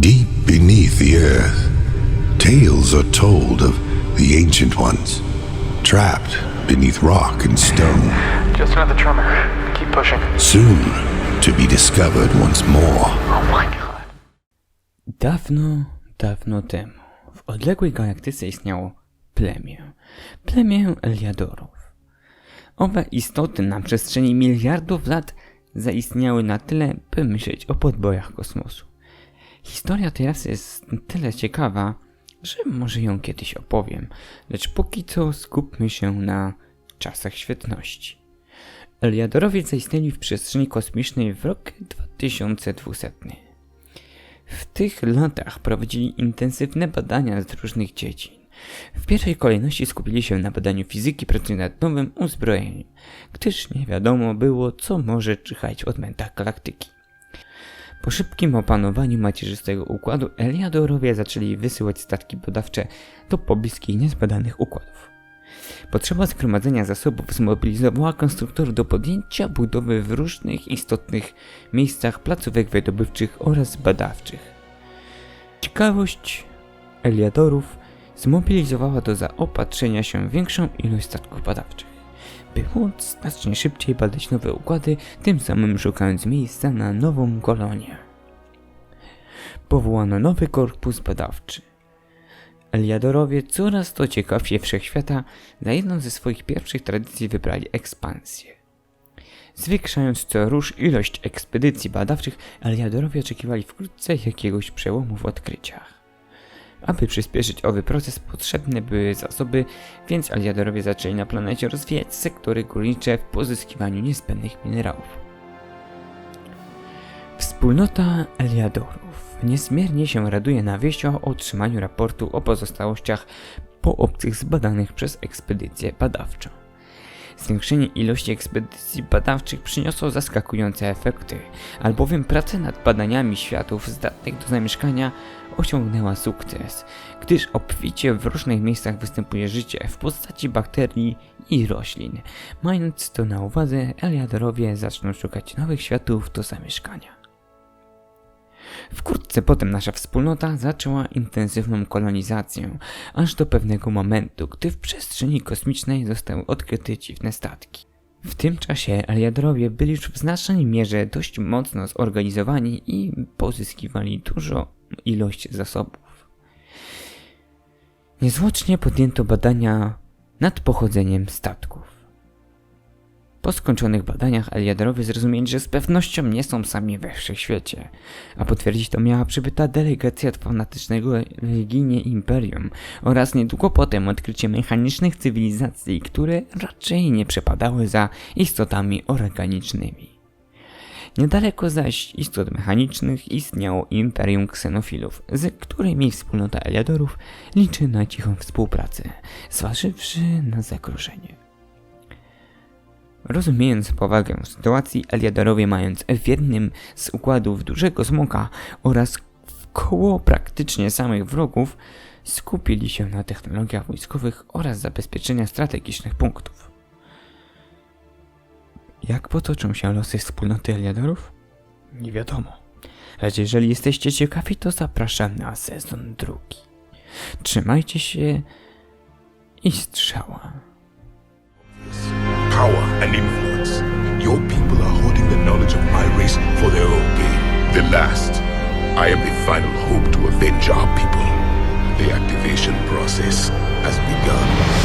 Deep beneath the earth, tales are told of the ancient ones, trapped beneath rock and stone, Just another tremor. Keep pushing. soon to be discovered once more. Oh my god. Dawno, dawno temu w odległej galaktyce istniało plemię. Plemię Eliadorów. Owe istoty na przestrzeni miliardów lat zaistniały na tyle, by myśleć o podbojach kosmosu. Historia tej rasy jest tyle ciekawa, że może ją kiedyś opowiem, lecz póki co skupmy się na czasach świetności. Eliadorowie zaistnieli w przestrzeni kosmicznej w rok 2200. W tych latach prowadzili intensywne badania z różnych dziedzin. W pierwszej kolejności skupili się na badaniu fizyki pracując nad nowym uzbrojeniem, gdyż nie wiadomo było, co może czyhać w odmętach galaktyki. Po szybkim opanowaniu macierzystego układu Eliadorowie zaczęli wysyłać statki badawcze do pobliskich niezbadanych układów. Potrzeba zgromadzenia zasobów zmobilizowała konstruktorów do podjęcia budowy w różnych istotnych miejscach placówek wydobywczych oraz badawczych. Ciekawość Eliadorów zmobilizowała do zaopatrzenia się większą ilość statków badawczych, by móc znacznie szybciej badać nowe układy, tym samym szukając miejsca na nową kolonię. Powołano nowy korpus badawczy. Eliadorowie coraz to ciekawsi wszechświata za jedną ze swoich pierwszych tradycji wybrali ekspansję. Zwiększając co róż ilość ekspedycji badawczych, Eliadorowie oczekiwali wkrótce jakiegoś przełomu w odkryciach. Aby przyspieszyć owy proces potrzebne były zasoby, więc Eliadorowie zaczęli na planecie rozwijać sektory górnicze w pozyskiwaniu niezbędnych minerałów. Wspólnota Eliadorów niezmiernie się raduje na wieść o otrzymaniu raportu o pozostałościach po obcych zbadanych przez ekspedycję badawczą. Zwiększenie ilości ekspedycji badawczych przyniosło zaskakujące efekty, albowiem praca nad badaniami światów zdatnych do zamieszkania osiągnęła sukces, gdyż obficie w różnych miejscach występuje życie w postaci bakterii i roślin. Mając to na uwadze, Eliadorowie zaczną szukać nowych światów do zamieszkania. Wkrótce potem nasza wspólnota zaczęła intensywną kolonizację, aż do pewnego momentu, gdy w przestrzeni kosmicznej zostały odkryte dziwne statki. W tym czasie Eliadorowie byli już w znacznej mierze dość mocno zorganizowani i pozyskiwali dużo ilość zasobów. Niezwłocznie podjęto badania nad pochodzeniem statków. Po skończonych badaniach Eliadorowie zrozumieli, że z pewnością nie są sami we wszechświecie, a potwierdzić to miała przybyta delegacja od fanatycznego religijnie imperium oraz niedługo potem odkrycie mechanicznych cywilizacji, które raczej nie przepadały za istotami organicznymi. Niedaleko zaś istot mechanicznych istniało imperium ksenofilów, z którymi wspólnota Eliadorów liczy na cichą współpracę, zważywszy na zagrożenie. Rozumiejąc powagę sytuacji, Eliadorowie mając w jednym z układów dużego smoka oraz koło praktycznie samych wrogów, skupili się na technologiach wojskowych oraz zabezpieczenia strategicznych punktów. Jak potoczą się losy wspólnoty Eliadorów? Nie wiadomo. Lecz jeżeli jesteście ciekawi, to zapraszam na sezon drugi. Trzymajcie się i strzała. I am the final hope to avenge our people. The activation process has begun.